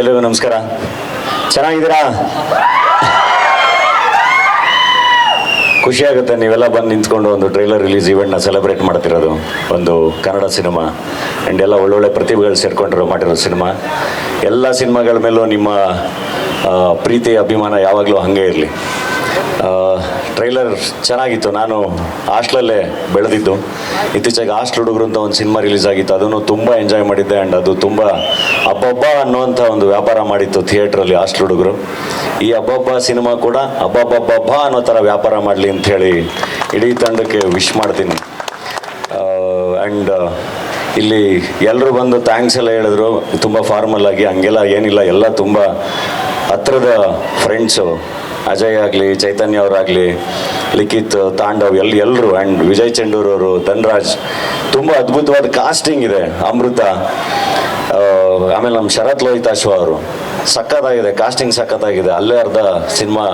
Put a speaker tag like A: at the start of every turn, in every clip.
A: ಎಲ್ರಿಗೂ ನಮಸ್ಕಾರ. ಚೆನ್ನಾಗಿದ್ದೀರಾ? ಖುಷಿ ಆಗುತ್ತೆ ನೀವೆಲ್ಲ ಬಂದು ನಿಂತ್ಕೊಂಡು ಒಂದು ಟ್ರೈಲರ್ ರಿಲೀಸ್ ಇವೆಂಟ್ನ ಸೆಲೆಬ್ರೇಟ್ ಮಾಡ್ತಿರೋದು. ಒಂದು ಕನ್ನಡ ಸಿನಿಮಾ ಆ್ಯಂಡ್ ಎಲ್ಲ ಒಳ್ಳೊಳ್ಳೆ ಪ್ರತಿಭೆಗಳು ಸೇರ್ಕೊಂಡಿರೋ ಮಾಡಿರೋ ಸಿನಿಮಾ. ಎಲ್ಲ ಸಿನಿಮಾಗಳ ಮೇಲೂ ನಿಮ್ಮ ಪ್ರೀತಿ, ಅಭಿಮಾನ ಯಾವಾಗಲೂ ಹಾಗೆ ಇರಲಿ. ಟ್ರೈಲರ್ ಚೆನ್ನಾಗಿತ್ತು. ನಾನು ಹಾಸ್ಟ್ಲಲ್ಲೇ ಬೆಳೆದಿದ್ದು. ಇತ್ತೀಚೆಗೆ ಹಾಸ್ಟ್ಲ್ ಹುಡುಗರು ಅಂತ ಒಂದು ಸಿನಿಮಾ ರಿಲೀಸ್ ಆಗಿತ್ತು. ಅದನ್ನು ತುಂಬ ಎಂಜಾಯ್ ಮಾಡಿದ್ದೆ ಆ್ಯಂಡ್ ಅದು ತುಂಬ ಹಬ್ಬಬ್ಬ ಅನ್ನುವಂಥ ಒಂದು ವ್ಯಾಪಾರ ಮಾಡಿತ್ತು ಥಿಯೇಟ್ರಲ್ಲಿ ಹಾಸ್ಟ್ಲ್ ಹುಡುಗರು. ಈ ಅಬ್ಬಬ್ಬ ಸಿನಿಮಾ ಕೂಡ ಹಬ್ಬಬ್ಬಬ್ಬ ಅನ್ನೋ ಥರ ವ್ಯಾಪಾರ ಮಾಡಲಿ ಅಂಥೇಳಿ ಇಡೀ ತಂಡಕ್ಕೆ ವಿಶ್ ಮಾಡ್ತೀನಿ. ಆ್ಯಂಡ್ ಇಲ್ಲಿ ಎಲ್ಲರೂ ಬಂದು ಥ್ಯಾಂಕ್ಸ್ ಎಲ್ಲ ಹೇಳಿದ್ರು. ತುಂಬ ಫಾರ್ಮಲ್ ಆಗಿ, ಹಂಗೆಲ್ಲ ಏನಿಲ್ಲ. ಎಲ್ಲ ತುಂಬ ಹತ್ರದ ಫ್ರೆಂಡ್ಸು ಅಜಯ್ ಆಗಲಿ, ಚೈತನ್ಯ ಅವರಾಗಲಿ, ಲಿಖಿತ್, ತಾಂಡವ್, ಎಲ್ ಎಲ್ಲರೂ ಆ್ಯಂಡ್ ವಿಜಯ್ ಚಂಡೂರವರು, ಧನ್ರಾಜ್, ತುಂಬ ಅದ್ಭುತವಾದ ಕಾಸ್ಟಿಂಗ್ ಇದೆ ಅಮೃತ ಆಮೇಲೆ ನಮ್ಮ ಶರತ್ ಲೋಹಿತಾಶ್ವ ಅವರು. ಸಖತ್ತಾಗಿದೆ ಕಾಸ್ಟಿಂಗ್ ಸಖತ್ತಾಗಿದೆ. ಅಲ್ಲೇ ಅರ್ಧ ಸಿನಿಮಾ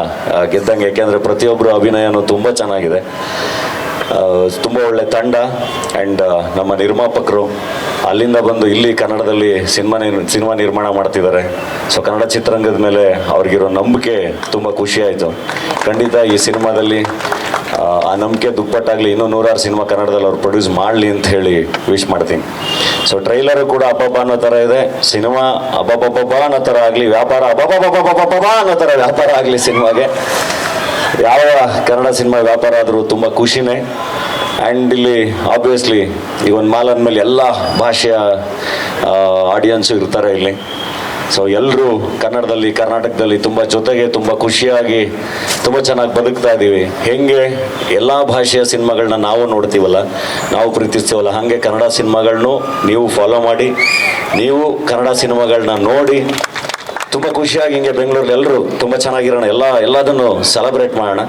A: ಗೆದ್ದಂಗೆ. ಯಾಕೆಂದರೆ ಪ್ರತಿಯೊಬ್ಬರು ಅಭಿನಯನೂ ತುಂಬ ಚೆನ್ನಾಗಿದೆ. ತುಂಬ ಒಳ್ಳೆ ತಂಡ ಆ್ಯಂಡ್ ನಮ್ಮ ನಿರ್ಮಾಪಕರು ಅಲ್ಲಿಂದ ಬಂದು ಇಲ್ಲಿ ಕನ್ನಡದಲ್ಲಿ ಸಿನಿಮಾ ನಿರ್ ಸಿನಿಮಾ ನಿರ್ಮಾಣ ಮಾಡ್ತಿದ್ದಾರೆ. ಸೊ ಕನ್ನಡ ಚಿತ್ರರಂಗದ ಮೇಲೆ ಅವ್ರಿಗಿರೋ ನಂಬಿಕೆ ತುಂಬ ಖುಷಿ ಆಯಿತು. ಖಂಡಿತ ಈ ಸಿನಿಮಾದಲ್ಲಿ ಆ, ನಂಬಿಕೆ ದುಪ್ಪಟ್ಟಾಗಲಿ ಇನ್ನೂ ನೂರಾರು ಸಿನಿಮಾ ಕನ್ನಡದಲ್ಲಿ ಅವ್ರು ಪ್ರೊಡ್ಯೂಸ್ ಮಾಡಲಿ ಅಂತ ಹೇಳಿ ವಿಶ್ ಮಾಡ್ತೀನಿ. ಸೊ ಟ್ರೈಲರು ಕೂಡ ಅಬ್ಬಬ್ಬ ಅನ್ನೋ ಥರ ಇದೆ. ಸಿನಿಮಾ ಅಬ್ಬಬ್ಬಬ್ಬ ಅನ್ನೋ ಥರ ಆಗಲಿ ವ್ಯಾಪಾರ ಅಬ್ಬಬ್ಬಬ್ಬಬ್ಬಬ್ಬ ಅನ್ನೋ ಥರ ವ್ಯಾಪಾರ ಆಗಲಿ ಸಿನಿಮಾಗೆ. ಯಾವ ಕನ್ನಡ ಸಿನಿಮಾ ವ್ಯಾಪಾರ ಆದರೂ ತುಂಬ ಖುಷಿನೇ. ಆ್ಯಂಡ್ ಇಲ್ಲಿ ಆಬ್ವಿಯಸ್ಲಿ ಈ ಒಂದು ಮಾಲ್ ಅಂದಮೇಲೆ ಎಲ್ಲ ಭಾಷೆಯ ಆಡಿಯನ್ಸು ಇರ್ತಾರೆ ಇಲ್ಲಿ. ಸೊ ಎಲ್ಲರೂ ಕನ್ನಡದಲ್ಲಿ, ಕರ್ನಾಟಕದಲ್ಲಿ ತುಂಬ ಜೊತೆಗೆ ತುಂಬ ಖುಷಿಯಾಗಿ, ತುಂಬ ಚೆನ್ನಾಗಿ ಬದುಕ್ತಾ ಇದ್ದೀವಿ ಹೆಂಗೆ ಎಲ್ಲ ಭಾಷೆಯ ಸಿನಿಮಾಗಳನ್ನ ನಾವು ನೋಡ್ತೀವಲ್ಲ, ನಾವು ಪ್ರೀತಿಸ್ತೀವಲ್ಲ, ಹಾಗೆ ಕನ್ನಡ ಸಿನಿಮಾಗಳನ್ನೂ ನೀವು ಫಾಲೋ ಮಾಡಿ, ನೀವು ಕನ್ನಡ ಸಿನಿಮಾಗಳನ್ನ ನೋಡಿ ತುಂಬ ಖುಷಿಯಾಗಿ ಹಿಂಗೆ ಬೆಂಗಳೂರಲ್ಲಿ ಎಲ್ಲರೂ ತುಂಬ ಚೆನ್ನಾಗಿರೋಣ. ಎಲ್ಲ, ಎಲ್ಲದನ್ನು ಸೆಲೆಬ್ರೇಟ್ ಮಾಡೋಣ.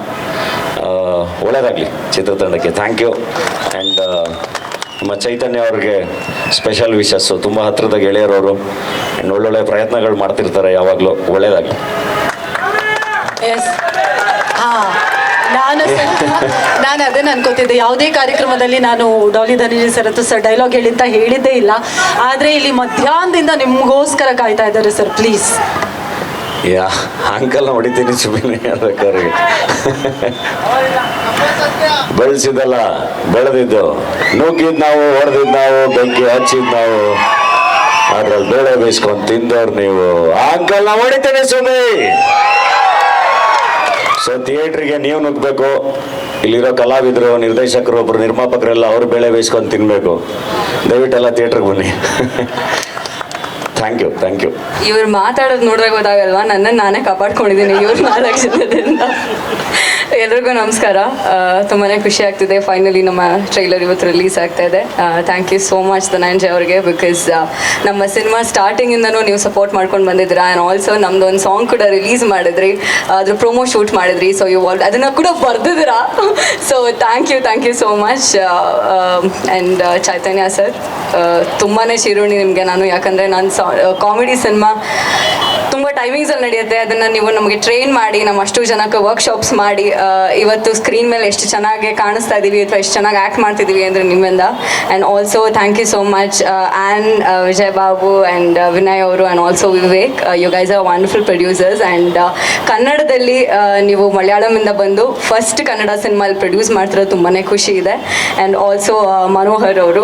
A: ಒಳ್ಳೆಯದಾಗಲಿ ಚಿತ್ರತಂಡಕ್ಕೆ. ಥ್ಯಾಂಕ್ ಯು ಆ್ಯಂಡ್ ನಮ್ಮ ಚೈತನ್ಯ ಅವ್ರಿಗೆ ಸ್ಪೆಷಲ್ ವಿಶಸ್ಸು ತುಂಬ ಹತ್ತಿರದ ಗೆಳೆಯರವರು. ಆ್ಯಂಡ್ ಒಳ್ಳೊಳ್ಳೆ ಪ್ರಯತ್ನಗಳು ಮಾಡ್ತಿರ್ತಾರೆ ಯಾವಾಗಲೂ. ಒಳ್ಳೆಯದಾಗಲಿ
B: ಎಸ್ ನಾನು ಅದನ್ನು ನಾನು ಅದನ್ನ ಅನ್ಕೋತಿದ್ದೆ ಯಾವುದೇ ಕಾರ್ಯಕ್ರಮದಲ್ಲಿ ನಾನು ಡಾಲಿ ಧನಂಜಯ ಸರ್ ಹತ್ರ ಸರ್ ಡೈಲಾಗ್ ಹೇಳಿ ಅಂತ ಹೇಳಿದ್ದೇ ಇಲ್ಲ. ಆದರೆ ಇಲ್ಲಿ ಮಧ್ಯಾಹ್ನದಿಂದ ನಿಮಗೋಸ್ಕರ ಕಾಯ್ತಾ ಇದ್ದಾರೆ ಸರ್ ಪ್ಲೀಸ್
A: ಯಾ, ಅಂಕಲ್ ಹೊಡಿತೀನಿ ಸುಮ್ಮನೆ ಅದಕ್ಕೆ ಬೆಳೆಸಿದಲ್ಲ ಬೆಳೆದಿದ್ದು. ನುಗ್ಗಿದ್ ನಾವು ಹೊಡೆದಿದ್ದು ನಾವು, ಬೆಂಕಿ ಹಚ್ಚಿದ್ ನಾವು. ಅದ್ರಲ್ಲಿ ಬೇಳೆ ಬೇಯಿಸ್ಕೊಂಡು ತಿಂದವ್ರು ನೀವು. ಅಂಕಲ್ ಅಂಕಲ್ನ ಹೊಡಿತೇನೆ ಸುಮ್ಮನೆ. ಸೊ ಥಿಯೇಟ್ರಿಗೆ ನೀವು ನುಗ್ಗಬೇಕು. ಇಲ್ಲಿರೋ ಕಲಾವಿದರು, ನಿರ್ದೇಶಕರು ಒಬ್ಬರು ನಿರ್ಮಾಪಕರೆಲ್ಲ ಅವ್ರು ಬೇಳೆ ಬೇಯಿಸ್ಕೊಂಡು ತಿನ್ಬೇಕು. ದಯವಿಟ್ಟೆಲ್ಲ ಥಿಯೇಟ್ರಿಗೆ ಬನ್ನಿ. ಥ್ಯಾಂಕ್ ಯು ಥ್ಯಾಂಕ್ ಯು
C: ಇವ್ರು ಮಾತಾಡೋದು ನೋಡಿದಾಗ ಗೊತ್ತಾಗಲ್ವಾ? ನನ್ನನ್ನು ನಾನೇ ಕಾಪಾಡ್ಕೊಂಡಿದ್ದೀನಿ. ಇವ್ರು ನಾಲ್ಕು ಜನದಿಂದ ಎಲ್ರಿಗೂ ನಮಸ್ಕಾರ. ತುಂಬಾ ಖುಷಿ ಆಗ್ತಿದೆ. ಫೈನಲಿ ನಮ್ಮ ಟ್ರೈಲರ್ ಇವತ್ತು ರಿಲೀಸ್ ಆಗ್ತಾ ಇದೆ. Thank you so much Dhananjay ಅವರಿಗೆ ಬಿಕಾಸ್ ನಮ್ಮ ಸಿನಿಮಾ ಸ್ಟಾರ್ಟಿಂಗಿಂದನೂ ನೀವು ಸಪೋರ್ಟ್ ಮಾಡ್ಕೊಂಡು ಬಂದಿದ್ದೀರಾ. ಆ್ಯಂಡ್ ಆಲ್ಸೋ ನಮ್ದು ಒಂದು ಸಾಂಗ್ ಕೂಡ ರಿಲೀಸ್ ಮಾಡಿದ್ರಿ. ಅದ್ರ ಪ್ರೊಮೋ ಶೂಟ್ ಮಾಡಿದ್ರಿ. ಸೊ ಯು ಆಲ್ ಅದನ್ನು ಕೂಡ ಬರ್ದಿದ್ದೀರಾ? So thank you thank you so much and Chaitanya sir ತುಂಬಾ ಶಿರೋಣಿ ನಿಮಗೆ ನಾನು. ಯಾಕಂದರೆ ನಾನು ಕಾಮಿಡಿ ಸಿನಿಮಾ ತುಂಬ ಟೈಮಿಂಗ್ಸಲ್ಲಿ ನಡೆಯುತ್ತೆ. ಅದನ್ನು ನೀವು ನಮಗೆ ಟ್ರೈನ್ ಮಾಡಿ ನಮ್ಮ ಅಷ್ಟು ಜನಕ್ಕೆ ವರ್ಕ್ಶಾಪ್ಸ್ ಮಾಡಿ ಇವತ್ತು ಸ್ಕ್ರೀನ್ ಮೇಲೆ ಎಷ್ಟು ಚೆನ್ನಾಗಿ ಕಾಣಿಸ್ತಾ ಇದ್ದೀವಿ ಅಥವಾ ಎಷ್ಟು ಚೆನ್ನಾಗಿ ಆ್ಯಕ್ಟ್ ಮಾಡ್ತಿದ್ದೀವಿ ಅಂದರೆ ನಿಮ್ಮಿಂದ. And also thank you so much and Vijay Babu and Vinay ಅವರು and also Vivek. You guys are wonderful producers and ಕನ್ನಡದಲ್ಲಿ ನೀವು ಮಲಯಾಳಮಿಂದ ಬಂದು ಫಸ್ಟ್ ಕನ್ನಡ ಸಿನಿಮಾಲ್ಲಿ ಪ್ರೊಡ್ಯೂಸ್ ಮಾಡ್ತಿರೋದು ತುಂಬಾ ಖುಷಿ ಇದೆ. ಆ್ಯಂಡ್ ಆಲ್ಸೋ ಮನೋಹರ್ ಅವರು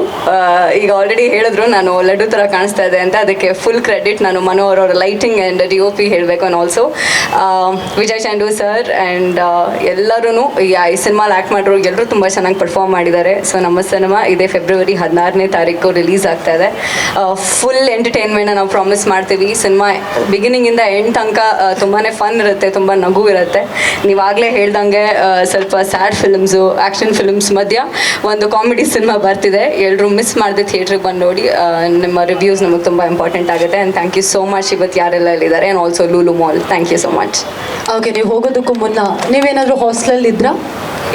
C: ಈಗ ಆಲ್ರೆಡಿ ಹೇಳಿದ್ರು ನಾನು ಲಡ್ಡು ಥರ ಕಾಣಿಸ್ತಾ ಇದೆ ಅಂತ. ಅದಕ್ಕೆ ಫುಲ್ ಕ್ರೆಡಿಟ್ ನಾನು ಮನೋಹರ್ ಅವರ lighting and D O P ಹೇಳಬೇಕು and also Vijay Chandu sir and ಎಲ್ಲರೂ ಈ ಸಿನಿಮಾಲಿ ಆ್ಯಕ್ಟ್ ಮಾಡಿರೋ ಎಲ್ಲರೂ ತುಂಬ ಚೆನ್ನಾಗಿ ಪರ್ಫಾರ್ಮ್ ಮಾಡಿದ್ದಾರೆ. ಸೊ ನಮ್ಮ ಸಿನಿಮಾ ಇದೇ ಫೆಬ್ರವರಿ ಹದಿನಾರನೇ ತಾರೀಕು ರಿಲೀಸ್ ಆಗ್ತಾ ಇದೆ. ಫುಲ್ ಎಂಟರ್ಟೈನ್ಮೆಂಟ್ನ ನಾವು ಪ್ರಾಮಿಸ್ ಮಾಡ್ತೀವಿ. ಸಿನಿಮಾ ಬಿಗಿನಿಂಗಿಂದ ಎಂಡ್ ತನಕ ತುಂಬಾ ಫನ್ ಇರುತ್ತೆ, ತುಂಬ ನಗು ಇರುತ್ತೆ. ನೀವಾಗಲೇ ಹೇಳ್ದಂಗೆ ಸ್ವಲ್ಪ ಸ್ಯಾಡ್ ಫಿಲ್ಮ್ಸು ಆ್ಯಕ್ಷನ್ ಫಿಲ್ಮ್ಸ್ ಮಧ್ಯ ಒಂದು ಕಾಮಿಡಿ ಸಿನಿಮಾ ಬರ್ತಿದೆ. ಎಲ್ಲರೂ ಮಿಸ್ ಮಾಡದೆ ಥಿಯೇಟ್ರಿಗೆ ಬಂದು ನೋಡಿ ನಿಮ್ಮ ರಿವ್ಯೂಸ್ ನಮಗೆ ತುಂಬ ಇಂಪಾರ್ಟೆಂಟ್ ಆಗುತ್ತೆ. And thank you so much ಇವತ್ತು ಯಾರೆಲ್ಲ ಇಲ್ಲಿದ್ದಾರೆ and also Lulu mall thank you so much
B: okay ನೀವು ಹೋಗೋದಕ್ಕೂ ಮುನ್ನ ನೀವೇನಾದರೂ ಹಾಸ್ಟೆಲಲ್ಲಿ ಇದ್ರಾ?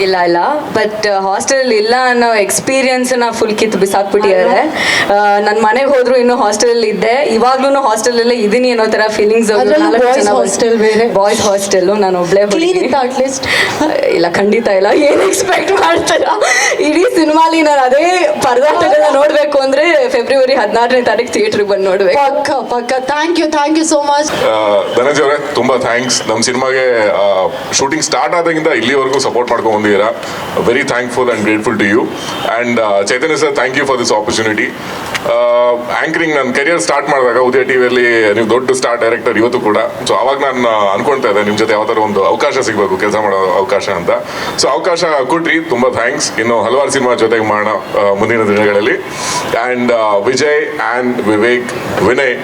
C: ಇಲ್ಲ ಇಲ್ಲ. ಬಟ್ ಹಾಸ್ಟೆಲ್ ಇಲ್ಲ ಅನ್ನೋ ಎಕ್ಸ್ಪೀರಿಯನ್ಸ್ನ ಫುಲ್ ಕಿತ್ತು ಬಿಸಾಕ್ಬಿಟ್ಟಿದ್ದಾರೆ. ನನ್ನ ಮನೆಗೆ ಹೋದ್ರು ಇನ್ನು ಹಾಸ್ಟೆಲ್ ಇದ್ದೆ. ಇವಾಗ್ಲೂ ಹಾಸ್ಟೆಲಲ್ಲೇ ಇದೀನಿ ಅನ್ನೋ ತರ ಫೀಲಿಂಗ್ಸ್
B: ಹಾಸ್ಟೆಲ್ ಬೇರೆ.
C: ಬಾಯ್ಸ್ ಹಾಸ್ಟೆಲ್ ನಾನು ಒಬ್ಳೆ
B: ಅಟ್ಲೀಸ್ಟ್
C: ಇಲ್ಲ ಖಂಡಿತ ಇಲ್ಲ. ಏನ್ ಎಕ್ಸ್ಪೆಕ್ಟ್ ಮಾಡ್ತಾರ? ಇಡೀ ಸಿನಿಮಾಲಿ ನಾನು ಅದೇ ಪರದಾಟಗಳನ್ನ ನೋಡ್ಬೇಕು ಅಂದ್ರೆ ಫೆಬ್ರವರಿ ಹದಿನಾರನೇ ತಾರೀಕು ಥಿಯೇಟ್ರಿಗೆ ಬಂದು ನೋಡ್ಬೇಕು.
B: ಪಕ್ಕ ಪಕ್ಕ. Thank you thank you so much
D: Dhananjaya ಅವರೇ ತುಂಬ ಥ್ಯಾಂಕ್ಸ್ ನಮ್ಮ ಸಿನಿಮಾಗೆ ಶೂಟಿಂಗ್ ಸ್ಟಾರ್ಟ್ ಆದಾಗಿಂದ ಇಲ್ಲಿವರೆಗೂ ಸಪೋರ್ಟ್ ಮಾಡ್ಕೊಂಡು ಬಂದಿದ್ದೀರಾ very thankful and grateful to you and Chaitanya sir thank you for this opportunity anchoring ನನ್ನ ಕೆರಿಯರ್ ಸ್ಟಾರ್ಟ್ ಮಾಡಿದಾಗ ಉದಯ ಟಿ ವಿಯಲ್ಲಿ ನೀವು ದೊಡ್ಡ ಸ್ಟಾರ್ ಡೈರೆಕ್ಟರ್ ಇವತ್ತು ಕೂಡ. ಸೊ ಅವಾಗ ನಾನು ಅನ್ಕೊಳ್ತಾ ಇದ್ದೆ ನಿಮ್ಮ ಜೊತೆ ಯಾವ್ದಾದ್ರು ಒಂದು ಅವಕಾಶ ಸಿಗಬೇಕು ಕೆಲಸ ಮಾಡೋ ಅವಕಾಶ ಅಂತ. ಸೊ ಅವಕಾಶ ಕೊಟ್ರಿ, ತುಂಬ ಥ್ಯಾಂಕ್ಸ್ ಇನ್ನು ಹಲವಾರು ಸಿನಿಮಾ ಜೊತೆಗೆ ಮಾಡೋಣ ಮುಂದಿನ ದಿನಗಳಲ್ಲಿ. And Vijay and Vivek, Vinay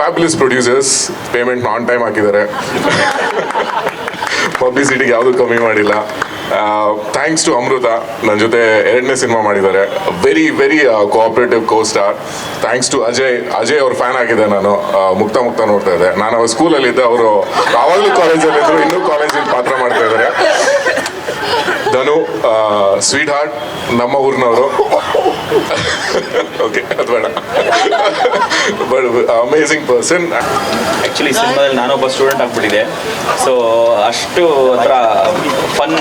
D: fabulous producers payment on time ಹಾಕಿದ್ದಾರೆ. ಪಬ್ಲಿಸಿಟಿಗೆ ಯಾವುದೂ ಕಮ್ಮಿ ಮಾಡಿಲ್ಲ. ಥ್ಯಾಂಕ್ಸ್ ಟು ಅಮೃತ ನನ್ನ ಜೊತೆ ಎರಡನೇ ಸಿನಿಮಾ ಮಾಡಿದ್ದಾರೆ. Very very cooperative co star thanks to Ajay Ajay ಅವ್ರ ಫ್ಯಾನ್ ಆಗಿದೆ ನಾನು. ಮುಕ್ತ ಮುಕ್ತ ನೋಡ್ತಾ ಇದ್ದೆ ನಾನು ಅವ್ರ ಸ್ಕೂಲಲ್ಲಿ ಇದ್ದೆ ಅವರು ಆವಾಗಲೂ ಕಾಲೇಜಲ್ಲಿ ಇದ್ರು, ಇನ್ನೂ ಕಾಲೇಜಲ್ಲಿ ಪಾತ್ರ ಮಾಡ್ತಾ ಇದ್ದಾರೆ ಧನು ಸ್ವೀಟ್ ಹಾರ್ಟ್ ನಮ್ಮ ಊರಿನವರು. ಓಕೆ ಅದು ಬೇಡ. ಬಟ್ ಅಮೇಝಿಂಗ್ ಪರ್ಸನ್
E: ಆ್ಯಕ್ಚುಲಿ ಸಿನಿಮಾದಲ್ಲಿ ನಾನೊಬ್ಬ ಸ್ಟೂಡೆಂಟ್ ಆಗಿಬಿಟ್ಟಿದೆ. ಸೊ ಅಷ್ಟು ಒಂಥರ ಫನ್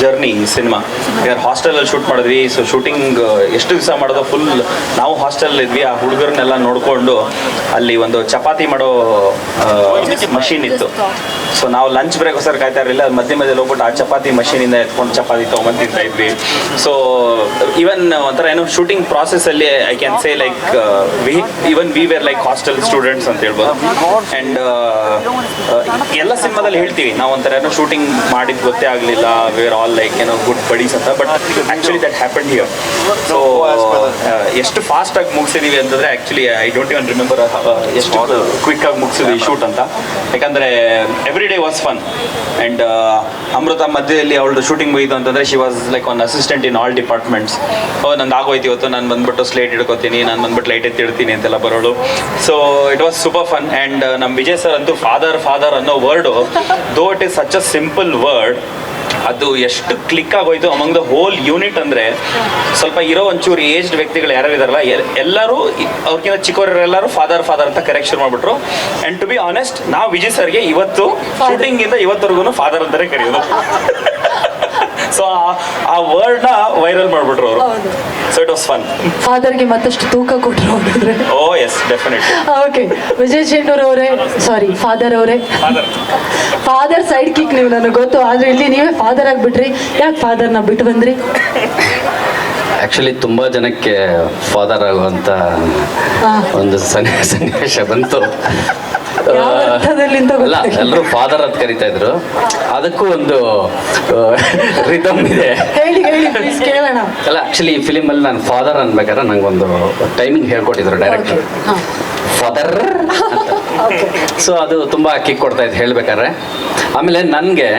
E: ಜರ್ನಿ ಸಿನಿಮಾ ಯಾರು ಹಾಸ್ಟೆಲಲ್ಲಿ ಶೂಟ್ ಮಾಡಿದ್ವಿ ಸೊ ಶೂಟಿಂಗ್ ಎಷ್ಟು ದಿವಸ ಮಾಡೋದು ಫುಲ್ ನಾವು ಹಾಸ್ಟೆಲ್ ಇದ್ವಿ. ಆ ಹುಡುಗರನ್ನೆಲ್ಲ ನೋಡಿಕೊಂಡು ಅಲ್ಲಿ ಒಂದು ಚಪಾತಿ ಮಾಡೋ ಮಷೀನ್ ಇತ್ತು. ಸೊ ನಾವು ಲಂಚ್ ಬ್ರೇಕ್ಗೋಸ್ಕರ ಕಾಯ್ತಾ ಇರಲಿಲ್ಲ. ಮಧ್ಯ ಮಧ್ಯೆ ಹೋಗ್ಬಿಟ್ಟು ಆ ಚಪಾತಿ ಮಷೀನಿಂದ ಎತ್ಕೊಂಡು ಚಪಾತಿ ತೊಗೊಂಬಂದು ತಿಂತಾ ಇದ್ವಿ. ಸೊ ಇವನ್ ಒಂಥರ ಏನು ಶೂಟಿಂಗ್ ಪ್ರಾಸೆಸ್ ಅಲ್ಲಿ I can say like we even we were like hostel students ಅಂತ ಹೇಳ್ಬೋದು. ಅಂಡ್ ಎಲ್ಲ ಸಿನಿಮಾದಲ್ಲಿ ಹೇಳ್ತೀವಿ. ನಾವು ಒಂಥರ, ಏನೋ ಶೂಟಿಂಗ್ ಮಾಡಿದ್ ಗೊತ್ತೇ ಆಗಲಿಲ್ಲ. ವೇರ್ ಆಲ್ ಲೈಕ್ ಏನೋ ಗುಡ್ ಬಡೀಸ್ ಅಂತ. But actually that happen here so ಎಷ್ಟು ಫಾಸ್ಟಾಗಿ ಮುಗಿಸಿದೀವಿ ಅಂತಂದ್ರೆ actually I don't even remember ಎಷ್ಟು ಕ್ವಿಕ್ ಆಗಿ ಮುಗಿಸಿದ್ವಿ ಶೂಟ್ ಅಂತ. ಯಾಕಂದ್ರೆ every day was fun and Amrutha ಮಧ್ಯದಲ್ಲಿ ಅವಳು ಶೂಟಿಂಗ್ ಹೋಯ್ತು ಅಂತಂದ್ರೆ she was like one assistant in all departments ನಂದು ನಂದು ಆಗೋಯ್ತು ಇವತ್ತು ನಾನು ಬಂದ್ಬಿಟ್ಟು ಸ್ಲೇಟ್ ಹಿಡ್ಕೋತೀನಿ, ನಾನು ಬಂದ್ಬಿಟ್ಟು ಲೈಟ್ ಎತ್ತಿಡ್ತೀನಿ ಅಂತೆಲ್ಲ ಬರೋಳು. So it was super fun and ನಮ್ಮ ವಿಜಯ್ ಸರ್ ಅಂತೂ ಫಾದರ್ ಫಾದರ್ ಅನ್ನೋ word though it is such a simple word ಅದು ಎಷ್ಟು ಕ್ಲಿಕ್ ಆಗೋಯ್ತು ಅಮಂಗ್ ದ ಹೋಲ್ ಯೂನಿಟ್ ಅಂದ್ರೆ, ಸ್ವಲ್ಪ ಇರೋ ಒಂಚೂರು ಏಜ್ಡ್ ವ್ಯಕ್ತಿಗಳು ಯಾರು ಇದಾರಲ್ಲ, ಎಲ್- ಎಲ್ಲರೂ ಅವ್ರಕ್ಕಿಂತ ಚಿಕ್ಕವರೆಲ್ಲರೂ ಫಾದರ್ ಫಾದರ್ ಅಂತ ಕರೆಕ್ಷನ್ ಮಾಡ್ಬಿಟ್ರು. ಅಂಡ್ ಟು ಬಿ ಆನೆಸ್ಟ್ ನಾವು ವಿಜಯ್ ಸರ್ಗೆ ಇವತ್ತು ಶೂಟಿಂಗಿಂದ ಇವತ್ತರೆಗೂ ಫಾದರ್ ಅಂತಾನೆ ಕರೆಯೋದು. ಸೊ ಆ ವರ್ಡ್ನ ವೈರಲ್ ಮಾಡ್ಬಿಟ್ರು ಅವರು. ಸೊ ಇಟ್ ವಾಸ್ ಫನ್
B: ಫಾದರ್ಗೆ ಮತ್ತಷ್ಟು ತೂಕ ಕೊಟ್ಟರು ಹೋಗಿದ್ರೆ
E: ಓ yes definitely
B: okay Vijay Shettur ಅವರೇ ಸಾರಿ ಫಾದರ್ ಅವರೇ.
E: ಫಾದರ್
B: ಸೈಡ್ ಕಿಕ್ ನೀವು ನನಗೆ ಗೊತ್ತು ಆದ್ರೆ ಇಲ್ಲಿ ನೀವೇ ಫಾದರ್ ಆಗಿಬಿಟ್ರಿ. ಯಾಕೆ ಫಾದರ್ನ ಬಿಟ್ಟು ಬಂದ್ರಿ?
F: ಆ್ಯಕ್ಚುಲಿ ತುಂಬ ಜನಕ್ಕೆ ಫಾದರ್ ಆಗುವಂಥ ಒಂದು ಸನ್ನಿ ಸನ್ನಿವೇಶ ಬಂತು. ಅಲ್ಲ ಎಲ್ಲರೂ ಫಾದರ್ ಅಂತ ಕರಿತಾ ಇದ್ರು. ಅದಕ್ಕೂ ಒಂದು ರಿದಮ್ ಇದೆ. ಅಲ್ಲ ಆಕ್ಚುಲಿ ಈ ಫಿಲಿಮಲ್ಲಿ ನಾನು ಫಾದರ್ ಅನ್ಬೇಕಾದ್ರೆ ನಂಗೊಂದು ಟೈಮಿಂಗ್ ಹೇಳ್ಕೊಟ್ಟಿದ್ರು ಡೈರೆಕ್ಟರ್. ಫಾದರ್ ಸೊ ಅದು ತುಂಬ ಕಿಕ್ ಕೊಡ್ತಾ ಇತ್ತು ಹೇಳ್ಬೇಕಾದ್ರೆ. ಆಮೇಲೆ ನನಗೆ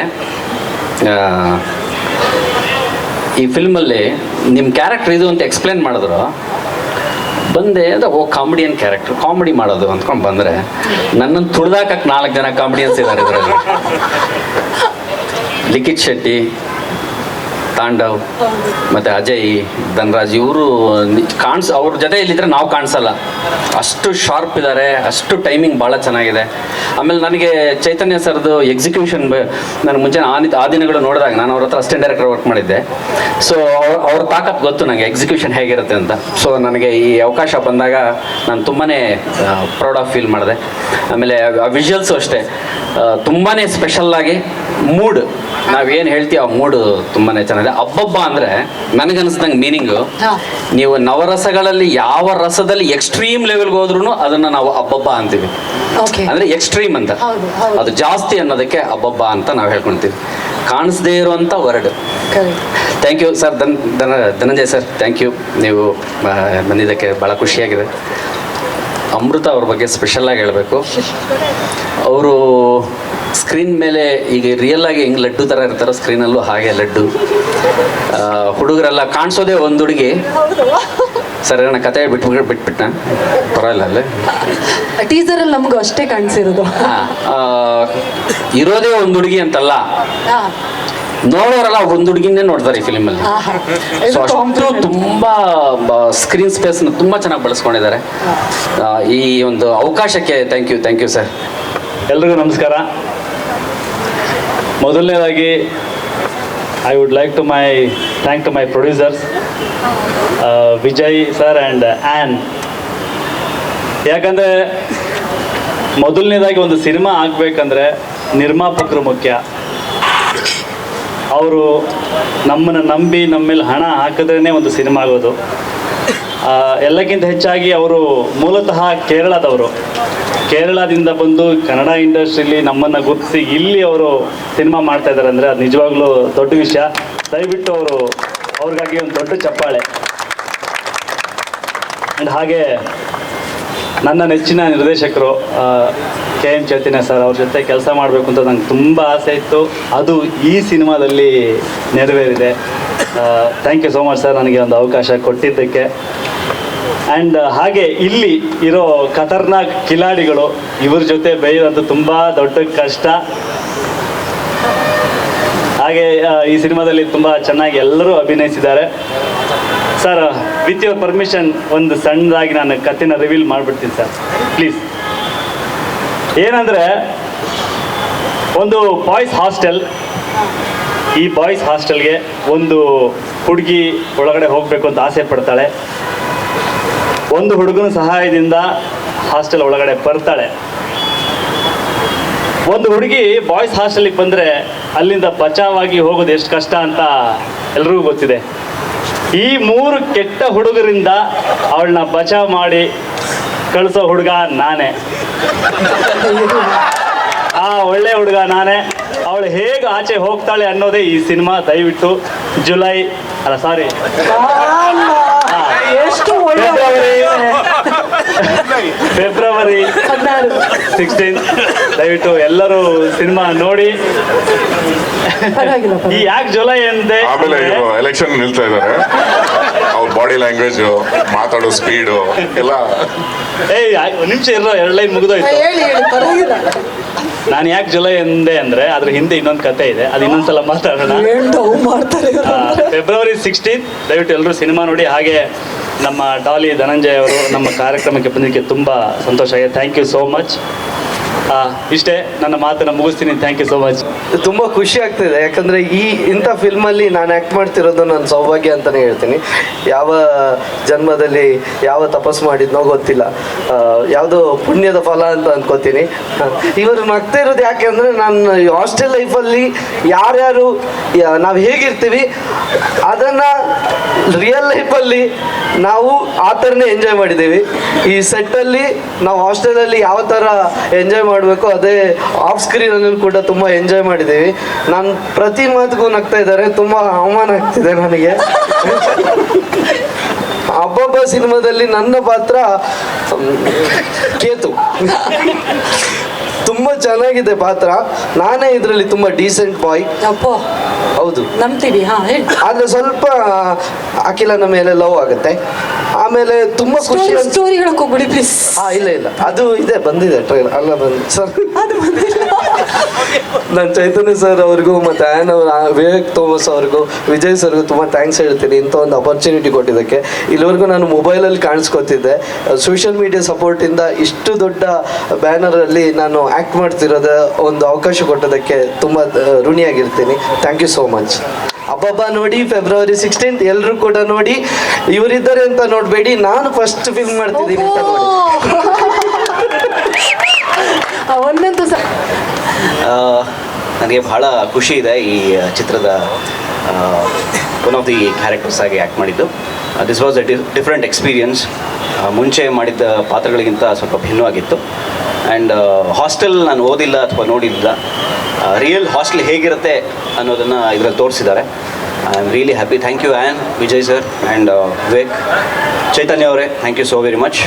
F: ಈ ಫಿಲ್ಮಲ್ಲಿ ನಿಮ್ಮ ಕ್ಯಾರೆಕ್ಟರ್ ಇದು ಅಂತ ಎಕ್ಸ್ಪ್ಲೇನ್ ಮಾಡಿದ್ರು. ಬಂದೆ ಅದು ಓ ಕಾಮಿಡಿಯನ್ ಕ್ಯಾರೆಕ್ಟರ್ ಕಾಮಿಡಿ ಮಾಡೋದು ಅಂದ್ಕೊಂಡು ಬಂದರೆ, ನನ್ನನ್ನು ತುಳಿದಾಕಕ್ಕೆ ನಾಲ್ಕು ಜನ ಕಾಮಿಡಿಯನ್ಸ್ ಇದ್ದಾರೆ ಇದರಲ್ಲಿ. ಲಿಖಿತ್ ಶೆಟ್ಟಿ ತಾಂಡವ್ ಮತ್ತು ಅಜಯ್, ಧನ್ರಾಜ್, ಇವರು ಕಾಣಿಸ್, ಅವ್ರ ಜೊತೆ ಇಲ್ಲಿದ್ರೆ ನಾವು ಕಾಣಿಸಲ್ಲ. ಅಷ್ಟು ಶಾರ್ಪ್ ಇದ್ದಾರೆ ಅಷ್ಟು ಟೈಮಿಂಗ್ ಭಾಳ ಚೆನ್ನಾಗಿದೆ. ಆಮೇಲೆ ನನಗೆ ಚೈತನ್ಯ ಸರ್ದು ಎಕ್ಸಿಕ್ಯೂಷನ್ ನಾನು ಮುಂಚೆ ಆ ದಿನಗಳು ನೋಡಿದಾಗ ನಾನು ಅವ್ರ ಹತ್ರ ಅಸಿಸ್ಟೆಂಟ್ ಡೈರೆಕ್ಟರ್ ವರ್ಕ್ ಮಾಡಿದ್ದೆ. ಸೊ ಅವ್ರ ಅವ್ರ ತಾಕತ್ ಗೊತ್ತು ನನಗೆ ಎಕ್ಸಿಕ್ಯೂಷನ್ ಹೇಗಿರುತ್ತೆ ಅಂತ. ಸೊ ನನಗೆ ಈ ಅವಕಾಶ ಬಂದಾಗ ನಾನು ತುಂಬಾ ಪ್ರೌಡ್ ಆಫ್ ಫೀಲ್ ಮಾಡಿದೆ. ಆಮೇಲೆ ಆ ವಿಜುವಲ್ಸು ಅಷ್ಟೇ. ತುಂಬಾ ಸ್ಪೆಷಲ್ಲಾಗಿ ಮೂಡ್ ನಾವೇನು ಹೇಳ್ತೀವಿ ಆ ಮೂಡು ತುಂಬಾ ಚೆನ್ನಾಗಿದೆ. ಅಬ್ಬಬ್ಬ ಅಂದ್ರೆ ನನಗನ್ಸ್ದಂಗೆ ಮೀನಿಂಗು. ನೀವು ನವರಸಗಳಲ್ಲಿ ಯಾವ ರಸದಲ್ಲಿ ಎಕ್ಸ್ಟ್ರೀಮ್ ಲೆವೆಲ್ಗೆ ಹೋದ್ರು ಅದನ್ನ ನಾವು ಅಬ್ಬಬ್ಬ ಅಂತೀವಿ.
B: ಓಕೆ
F: ಅಂದರೆ ಎಕ್ಸ್ಟ್ರೀಮ್ ಅಂತ. ಅದು ಜಾಸ್ತಿ ಅನ್ನೋದಕ್ಕೆ ಅಬ್ಬಬ್ಬ ಅಂತ ನಾವು ಹೇಳ್ಕೊಳ್ತೀವಿ ಕಾಣಿಸದೇ ಇರುವಂತ ವರ್ಡ್ ಥ್ಯಾಂಕ್ ಯು ಸರ್ ಧನ್ ಧನ ಧನಂಜಯ್ ಸರ್ ಥ್ಯಾಂಕ್ ಯು ನೀವು ಬಂದಿದ್ದಕ್ಕೆ ಭಾಳ ಖುಷಿಯಾಗಿದೆ. ಅಮೃತ ಅವ್ರ ಬಗ್ಗೆ ಸ್ಪೆಷಲಾಗಿ ಹೇಳಬೇಕು. ಅವರು ಸ್ಕ್ರೀನ್ ಮೇಲೆ ಈಗ ರಿಯಲ್ ಆಗಿ ಹೆಂಗೆ ಲಡ್ಡು ಥರ ಇರ್ತಾರೋ ಸ್ಕ್ರೀನಲ್ಲೂ ಹಾಗೆ ಲಡ್ಡು. ಹುಡುಗರೆಲ್ಲ ಕಾಣಿಸೋದೇ ಒಂದು ಹುಡುಗಿ. ಸರಿ ನನ್ನ ಕತೆ ಬಿಟ್ಬಿಟ್ಟು ಬಿಟ್ಬಿಟ್ಟ ಪರವಾಗಿಲ್ಲ ಅಲ್ಲೇ.
B: ಟೀಸರಲ್ಲಿ ನಮಗೂ ಅಷ್ಟೇ ಕಾಣಿಸಿರೋದು.
F: ಇರೋದೇ ಒಂದು ಹುಡುಗಿ ಅಂತಲ್ಲ. ನೋಡೋರೆಲ್ಲ ಒಂದು ಹುಡುಗಿನೇ ನೋಡ್ತಾರೆ ಈ ಫಿಲಿಮಲ್ಲಿ
B: ಅಲ್ಲಿ.
F: ಸೊ ಅಷ್ಟು. ತುಂಬ ಸ್ಕ್ರೀನ್ ಸ್ಪೇಸ್ನ ತುಂಬ ಚೆನ್ನಾಗಿ ಬಳಸ್ಕೊಂಡಿದ್ದಾರೆ. ಈ ಒಂದು ಅವಕಾಶಕ್ಕೆ thank you thank you sir
G: ಎಲ್ರಿಗೂ ನಮಸ್ಕಾರ. ಮೊದಲನೇದಾಗಿ I would like to my thank to my producers Vijay sir and an ಯಾಕಂದರೆ ಮೊದಲನೇದಾಗಿ ಒಂದು ಸಿನಿಮಾ ಆಗಬೇಕಂದ್ರೆ ನಿರ್ಮಾಪಕರು ಮುಖ್ಯ. ಅವರು ನಮ್ಮನ್ನು ನಂಬಿ ನಮ್ಮ ಮೇಲೆ ಹಣ ಹಾಕಿದ್ರೇ ಒಂದು ಸಿನಿಮಾ ಆಗೋದು. ಎಲ್ಲಕ್ಕಿಂತ ಹೆಚ್ಚಾಗಿ ಅವರು ಮೂಲತಃ ಕೇರಳದವರು. ಕೇರಳದಿಂದ ಬಂದು ಕನ್ನಡ ಇಂಡಸ್ಟ್ರಿಲಿ ನಮ್ಮನ್ನು ಗುರುತಿಸಿ ಇಲ್ಲಿ ಅವರು ಸಿನಿಮಾ ಮಾಡ್ತಾ ಇದ್ದಾರೆ ಅಂದರೆ ಅದು ನಿಜವಾಗ್ಲೂ ದೊಡ್ಡ ವಿಷಯ. ದಯವಿಟ್ಟು ಅವರು ಅವ್ರಿಗಾಗಿ ಒಂದು ದೊಡ್ಡ ಚಪ್ಪಾಳೆ. ಆ್ಯಂಡ್ ಹಾಗೆ ನನ್ನ ನೆಚ್ಚಿನ ನಿರ್ದೇಶಕರು ಕೆ ಎಂ ಚೈತನ್ಯ ಸರ್ ಅವ್ರ ಜೊತೆ ಕೆಲಸ ಮಾಡಬೇಕು ಅಂತ ನಂಗೆ ತುಂಬ ಆಸೆ ಇತ್ತು. ಅದು ಈ ಸಿನಿಮಾದಲ್ಲಿ ನೆರವೇರಿದೆ. Thank you so much sir ನನಗೆ ಒಂದು ಅವಕಾಶ ಕೊಟ್ಟಿದ್ದಕ್ಕೆ. ಆ್ಯಂಡ್ ಹಾಗೆ ಇಲ್ಲಿ ಇರೋ ಖತರ್ನಾಕ್ ಕಿಲಾಡಿಗಳು ಇವ್ರ ಜೊತೆ ಬೆಳೆಯೋದು ತುಂಬ ದೊಡ್ಡ ಕಷ್ಟ. ಹಾಗೆ ಈ ಸಿನಿಮಾದಲ್ಲಿ ತುಂಬ ಚೆನ್ನಾಗಿ ಎಲ್ಲರೂ ಅಭಿನಯಿಸಿದ್ದಾರೆ. ಸರ್ ವಿತ್ ಯುವರ್ ಪರ್ಮಿಷನ್ ಒಂದು ಸಣ್ಣದಾಗಿ ನಾನು ಕಥೆನ ರಿವೀಲ್ ಮಾಡಿಬಿಡ್ತೀನಿ ಸರ್. ಪ್ಲೀಸ್ ಏನಂದರೆ, ಒಂದು ಬಾಯ್ಸ್ ಹಾಸ್ಟೆಲ್ ಈ ಬಾಯ್ಸ್ ಹಾಸ್ಟೆಲ್ಗೆ ಒಂದು ಹುಡುಗಿ ಒಳಗಡೆ ಹೋಗಬೇಕು ಅಂತ ಆಸೆ ಪಡ್ತಾಳೆ. ಒಂದು ಹುಡುಗನ ಸಹಾಯದಿಂದ ಹಾಸ್ಟೆಲ್ ಒಳಗಡೆ ಬರ್ತಾಳೆ. ಒಂದು ಹುಡುಗಿ ಬಾಯ್ಸ್ ಹಾಸ್ಟೆಲಿಗೆ ಬಂದರೆ ಅಲ್ಲಿಂದ ಬಚಾವಾಗಿ ಹೋಗೋದು ಎಷ್ಟು ಕಷ್ಟ ಅಂತ ಎಲ್ರಿಗೂ ಗೊತ್ತಿದೆ. ಈ ಮೂರು ಕೆಟ್ಟ ಹುಡುಗರಿಂದ ಅವಳನ್ನ ಬಚಾವ್ ಮಾಡಿ ಕಳಿಸೋ ಹುಡುಗ ನಾನೇ. ಆ ಒಳ್ಳೆ ಹುಡುಗ ನಾನೇ. ಅವಳು ಹೇಗೆ ಆಚೆ ಹೋಗ್ತಾಳೆ ಅನ್ನೋದೇ ಈ ಸಿನಿಮಾ ದಯವಿಟ್ಟು ಜುಲೈ ಅಲ್ಲ ಸಾರಿ
B: ಎಷ್ಟು ಒಳ್ಳೆ
G: ಫೆಬ್ರವರಿ ಸಿಕ್ಸ್ಟೀನ್ ದಯವಿಟ್ಟು ಎಲ್ಲರೂ ಸಿನಿಮಾ ನೋಡಿ. ಈ ಯಾಕೆ ಜುಲೈ ಅಂದೆ
D: ಆಮೇಲೆ ಎಲೆಕ್ಷನ್ ನಿಲ್ತಾ ಇದ್ದಾರೆ ಅವ್ರ ಬಾಡಿ ಲ್ಯಾಂಗ್ವೇಜ್ ಮಾತಾಡೋ ಸ್ಪೀಡು ಎಲ್ಲ.
G: ಏಯ್ ನಿಮಿಷ ಇರೋ ಎರಡು ಲೈನ್ ಮುಗಿದೋಯ್ತು. ನಾನು ಯಾಕೆ ಜುಲೈ ಎಂದೆ ಅಂದ್ರೆ ಅದ್ರ ಹಿಂದೆ ಇನ್ನೊಂದು ಕತೆ ಇದೆ. ಅದು ಇನ್ನೊಂದ್ಸಲ ಮಾತಾಡೋಣ. ಫೆಬ್ರವರಿ ಸಿಕ್ಸ್ಟೀನ್ ದಯವಿಟ್ಟು ಎಲ್ಲರೂ ಸಿನಿಮಾ ನೋಡಿ ಹಾಗೆ ನಮ್ಮ ಡಾಲಿ ಧನಂಜಯ ಅವರು ನಮ್ಮ ಕಾರ್ಯಕ್ರಮಕ್ಕೆ ಬಂದಿದ್ದಕ್ಕೆ ತುಂಬ ಸಂತೋಷ ಆಗಿದೆ. ಥ್ಯಾಂಕ್ ಯು ಸೋ ಮಚ್ ಇಷ್ಟೇ, ನನ್ನ ಮಾತನ್ನು ಮುಗಿಸ್ತೀನಿ. ಥ್ಯಾಂಕ್ ಯು ಸೋ ಮಚ್
H: ತುಂಬ ಖುಷಿ ಆಗ್ತಿದೆ. ಯಾಕಂದರೆ ಈ ಇಂಥ ಫಿಲ್ಮಲ್ಲಿ ನಾನು ಆ್ಯಕ್ಟ್ ಮಾಡ್ತಿರೋದು ನನ್ನ ಸೌಭಾಗ್ಯ ಅಂತಲೇ ಹೇಳ್ತೀನಿ. ಯಾವ ಜನ್ಮದಲ್ಲಿ ಯಾವ ತಪಸ್ ಮಾಡಿದ್ನೋ ಗೊತ್ತಿಲ್ಲ. ಯಾವುದೋ ಪುಣ್ಯದ ಫಲ ಅಂತ ಅನ್ಕೋತೀನಿ. ಇವರು ನಗ್ತಾ ಇರೋದು ಯಾಕೆ ಅಂದರೆ ನಾನು ಹಾಸ್ಟೆಲ್ ಲೈಫಲ್ಲಿ ಯಾರ್ಯಾರು ನಾವು ಹೇಗಿರ್ತೀವಿ, ಅದನ್ನು ರಿಯಲ್ ಲೈಫಲ್ಲಿ ನಾವು ಆ ಥರನೇ ಎಂಜಾಯ್ ಮಾಡಿದ್ದೀವಿ. ಈ ಸೆಟ್ಟಲ್ಲಿ ನಾವು ಹಾಸ್ಟೆಲಲ್ಲಿ ಯಾವ ಥರ ಎಂಜಾಯ್ ಮಾಡಬೇಕು, ಅದೇ ಆಫ್ ಸ್ಕ್ರೀನಲ್ಲಿ ಕೂಡ ತುಂಬ ಎಂಜಾಯ್ ಮಾಡಿದ್ದೀವಿ. ನಾನು ಪ್ರತಿ ಮಾತುಗೂ ನಗ್ತಾ ಇದ್ದಾರೆ, ತುಂಬ ಅವಮಾನ ಆಗ್ತಿದೆ ನನಗೆ. ಅಬ್ಬಬ್ಬ ಸಿನಿಮಾದಲ್ಲಿ ನನ್ನ ಪಾತ್ರ ಕೇತು. ಚೆನ್ನಾಗಿದೆ ಪಾತ್ರ. ನಾನೇ ಇದರಲ್ಲಿ ತುಂಬಾ ಡೀಸೆಂಟ್ ಬಾಯ್
B: ಅಪ್ಪೋ
H: ಹೌದು.
B: ನಂಬ್ತೀವಿ ಹಾ ಹೇಳಿ.
H: ಆದ್ರೆ ಸ್ವಲ್ಪ ಅಖಿಲನ ಮೇಲೆ ಲವ್ ಆಗುತ್ತೆ. ಆಮೇಲೆ ತುಂಬಾ ಖುಷಿ
B: ಸ್ಟೋರಿ
H: ಅನ್ಸ್-
B: ಸ್ಟೋರಿ ಹೇಳಕ್ ಹೋಗ್ಬಿಡಿ ಪ್ಲೀಸ್
H: ಹಾ ಇಲ್ಲ ಇಲ್ಲ. ಅದು ಇದೆ ಬಂದಿದೆ ಟ್ರೈಲರ್ ಅಲ್ಲ ಬಂದು ಸರ್.
B: ಅದು ಬಂದಿಲ್ಲ.
H: ನಾನು ಚೈತನ್ಯ ಸರ್ ಅವ್ರಿಗೂ ಮತ್ತೆ ಆ್ಯನ್ ಅವ್ರ ವಿವೇಕ್ ಥೋಮಸ್ ಅವ್ರಿಗೂ ವಿಜಯ್ ಸರ್ಗೂ ತುಂಬ ಥ್ಯಾಂಕ್ಸ್ ಹೇಳ್ತೀನಿ. ಇಂಥ ಒಂದು ಅಪರ್ಚುನಿಟಿ ಕೊಟ್ಟಿದ್ದಕ್ಕೆ. ಇಲ್ಲಿವರೆಗೂ ನಾನು ಮೊಬೈಲಲ್ಲಿ ಕಾಣಿಸ್ಕೊತಿದ್ದೆ. ಸೋಷಿಯಲ್ ಮೀಡಿಯಾ ಸಪೋರ್ಟಿಂದ ಇಷ್ಟು ದೊಡ್ಡ ಬ್ಯಾನರಲ್ಲಿ ನಾನು ಆ್ಯಕ್ಟ್ ಮಾಡ್ತಿರೋದ ಒಂದು ಅವಕಾಶ ಕೊಟ್ಟದಕ್ಕೆ ತುಂಬ ಋಣಿಯಾಗಿರ್ತೀನಿ. ಥ್ಯಾಂಕ್ ಯು ಸೋ ಮಚ್ ಹಬ್ಬಬ್ಬ ನೋಡಿ ಫೆಬ್ರವರಿ ಸಿಕ್ಸ್ಟೀನ್ತ್ ಎಲ್ಲರೂ ಕೂಡ ನೋಡಿ. ಇವರಿದ್ದಾರೆ ಅಂತ ನೋಡಬೇಡಿ. ನಾನು ಫಸ್ಟ್ ಫಿಲ್ಮ್ ಮಾಡ್ತಿದ್ದೀನಿ ಅಂತ ನೋಡಿ.
I: ನನಗೆ ಬಹಳ ಖುಷಿ ಇದೆ ಈ ಚಿತ್ರದ ಒನ್ ಆಫ್ ದಿ ಕ್ಯಾರೆಕ್ಟರ್ಸ್ ಆಗಿ ಆ್ಯಕ್ಟ್ ಮಾಡಿದ್ದು. This was a different experience ಮುಂಚೆ ಮಾಡಿದ್ದ ಪಾತ್ರಗಳಿಗಿಂತ ಸ್ವಲ್ಪ ಭಿನ್ನವಾಗಿತ್ತು. ಆ್ಯಂಡ್ ಹಾಸ್ಟೆಲ್ ನಾನು ಓದಿಲ್ಲ ಅಥವಾ ನೋಡಿಲ್ಲ. ರಿಯಲ್ ಹಾಸ್ಟೆಲ್ ಹೇಗಿರುತ್ತೆ ಅನ್ನೋದನ್ನು ಇದರಲ್ಲಿ ತೋರಿಸಿದ್ದಾರೆ. I am really happy thank you an Vijay sir and Vivek Chaitanya ಅವರೇ thank you so very much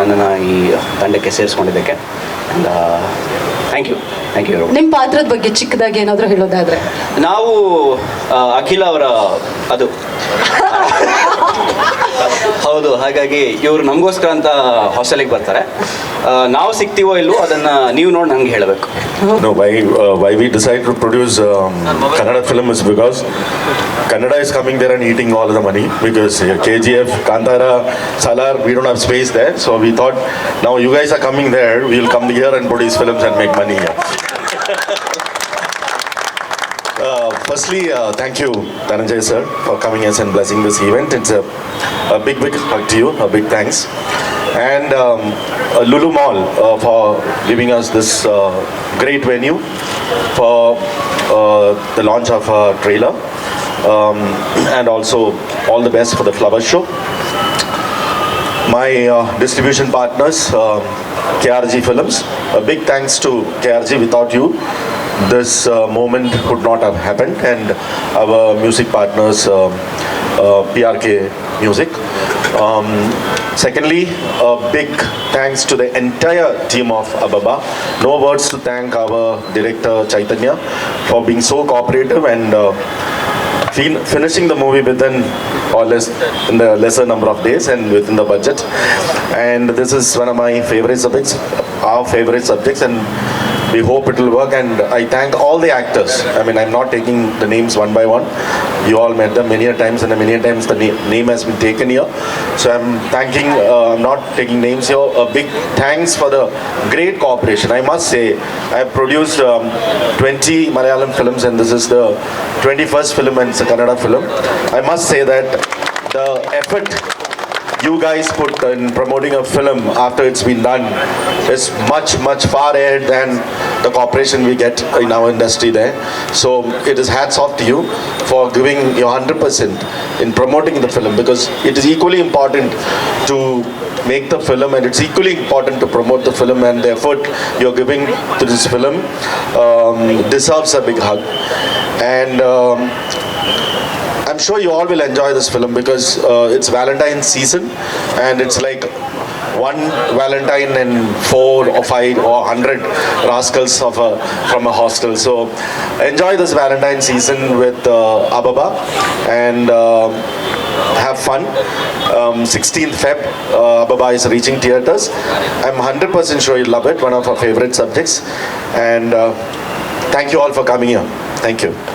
I: ನನ್ನನ್ನು ಈ ತಂಡಕ್ಕೆ ಸೇರಿಸ್ಕೊಂಡಿದ್ದಕ್ಕೆ. And thank you thank you
B: ನಿಮ್ ಪಾತ್ರದ ಬಗ್ಗೆ ಚಿಕ್ಕದಾಗಿ ಏನಾದರೂ ಹೇಳೋದಾದ್ರೆ.
I: ನಾವು ಅಖಿಲ ಅವರ ಅದು. ಹೌದು ಹಾಗಾಗಿ ಇವರು ನಮಗೋಸ್ಕರ ಅಂತ ಹಾಸ್ಟೆಲಿಗೆ ಬರ್ತಾರೆ. ನಾವು ಸಿಗ್ತೀವೋ ಇಲ್ಲೋ ಅದನ್ನ ನೀವು ನೋಡಿ ನಂಗೆ ಹೇಳಬೇಕು.
J: Why we decide to produce Kannada film is because Kannada is coming there and eating all the money because K G F Kantara Salaar we don't have space they so we thought ನಾವು you guys are coming there will come here and produce films and make money here Uh, firstly, uh, thank you, Dhananjay sir, for coming us and blessing this event. It's a, a big, big hug to you, a big thanks. And um, uh, Lulu Mall uh, for giving us this uh, great venue for uh, the launch of our trailer. Um, and also all the best for the flower show my uh, distribution partners, um, KRG Films. A big thanks to KRG. Without you, this uh, moment could not have happened. And our music partners, um, uh, PRK Music. Um, secondly, a big thanks to the entire team of Ababa. No words to thank our director Chaitanya for being so cooperative and uh, fin- finishing the movie within or less in the lesser number of days and within the budget. And this is one of my favorite subjects, our favorite subjects, and we hope it will work. And I thank all the actors. I mean, I'm not taking the names one by one. You all met them many a times, and many a times the na- name has been taken here. So I'm thanking. Uh, I'm not taking names here. A big thanks for the great cooperation. I must say, I have produced um, 20 Malayalam films, and this is the 21st film and it's a Kannada film. I must say that the effort you guys put in promoting a film after it's been done is much, much far ahead than the cooperation we get in our industry there. So it is hats off to you for giving your 100% in promoting the film because it is equally important to make the film and it's equally important to promote the film and the effort you're giving to this film um, deserves a big hug. And um, I'm sure you all will enjoy this film because uh, it's Valentine's season and it's like one Valentine and four or five or hundred rascals of a, from a hostel. So enjoy this Valentine season with uh, Ababa and uh, have fun. Um, 16th Feb, uh, Ababa is reaching theaters. I'm 100% sure you'll love it. One of our favorite subjects. And uh, thank you all for coming here. Thank you.